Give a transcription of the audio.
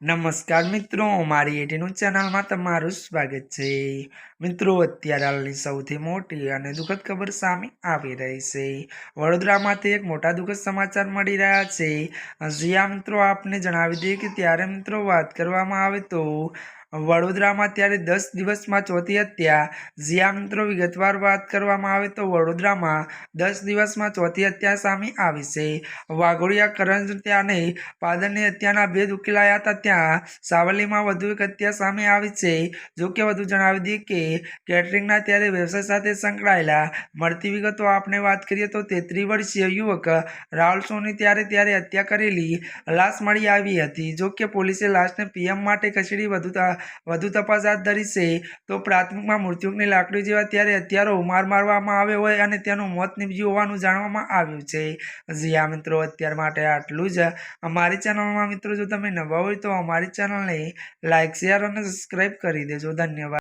નમસ્કાર મિત્રો, મારી એટીનું ચેનલમાં તમારું સ્વાગત છે. મિત્રો, અત્યારે હાલની સૌથી મોટી અને દુઃખદ ખબર સામે આવી રહી છે. વડોદરામાંથી એક મોટા દુઃખદ સમાચાર મળી રહ્યા છે. જ્યાં મિત્રો, આપને જણાવી દઈએ કે ત્યારે મિત્રો વાત કરવામાં આવે તો વડોદરામાં ત્યારે દસ દિવસમાં ચોથી હત્યા. જ્યાં મિત્રો વિગતવાર વાત કરવામાં આવે તો વડોદરામાં દસ દિવસમાં ચોથી હત્યા સામે આવી છે. વાઘોડિયા, કરંજ ત્યાંને પાદરની હત્યાના ભેદ ઉકેલાયા હતા. ત્યાં સાવલીમાં વધુ એક હત્યા સામે આવી છે. જો કે વધુ જણાવી દઈએ કે કેટરિંગના ત્યારે વ્યવસાય સાથે સંકળાયેલા મળતી વિગતો આપણે વાત કરીએ તો તેત્રીસ વર્ષીય યુવક રાહુલ સોની ત્યારે ત્યારે હત્યા કરેલી લાશ મળી આવી હતી. જો કે પોલીસે લાશને પીએમ માટે ખસેડી વધુ વધુ તપાસ હાથ ધરી છે. તો પ્રાથમિકમાં મૃત્યુકની લાકડી જેવા ત્યારે હત્યારો માર મારવામાં આવ્યો હોય અને તેનું મોત નીપજ્યું હોવાનું જાણવામાં આવ્યું છે. જી મિત્રો, અત્યાર માટે આટલું જ. અમારી ચેનલમાં મિત્રો, જો તમે નવા હોય તો અમારી ચેનલને લાઇક શેર અને સબસ્ક્રાઈબ કરી દેજો. ધન્યવાદ.